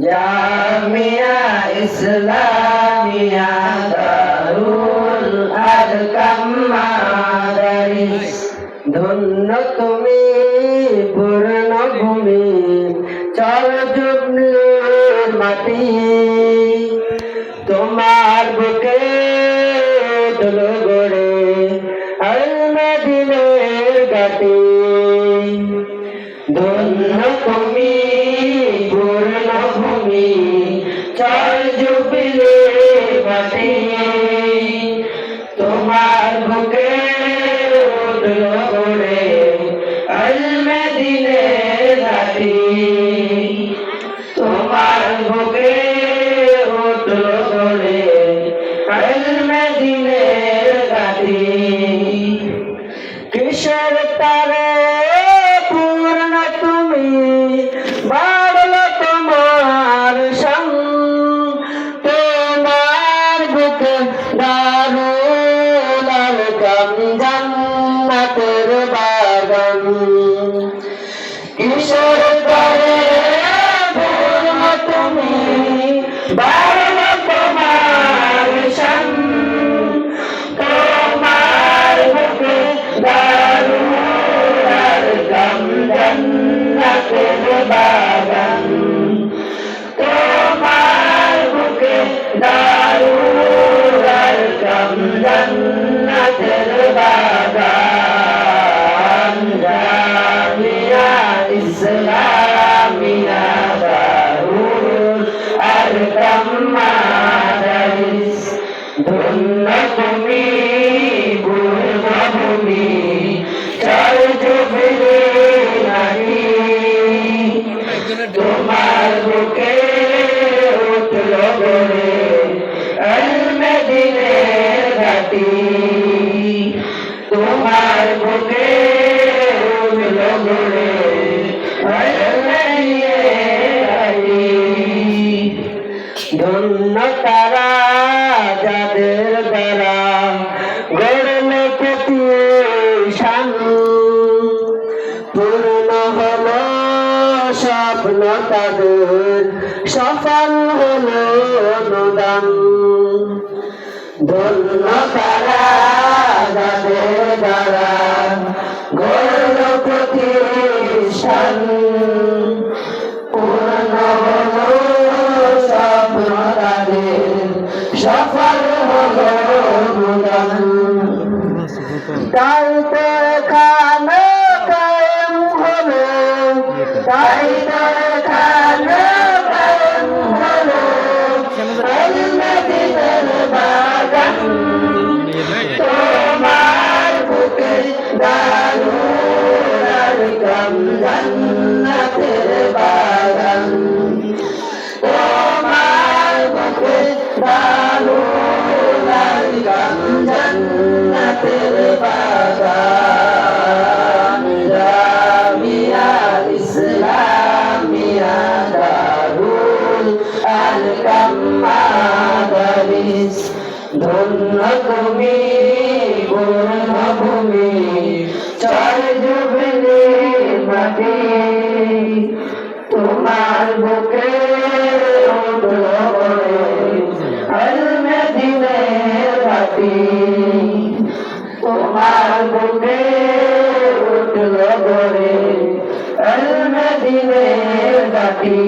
জামিয়া ইসলামিয়া দারুল আদকাম ধন্য তুমি পূর্ণ ভূমি চল জুবলুর মাটি তোমার বুকে Deus, রমজান না করবাগন ধন্য তারা যাদের দ্বারা গড়ল প্রতিষ্ঠান পূর্ণ হল স্বপ্ন তাদের, সফল হল অনুদান। ধন্য তারা যাদের দ্বারা গড়ল প্রতিষ্ঠান তাই তো কাম হলো। তাই কালকাম ধন্য তুমি, গুণভূমি, চর জুবলে মাটি। তোমার বুকে তোমার বুকে উঠল করে দিনে বাটি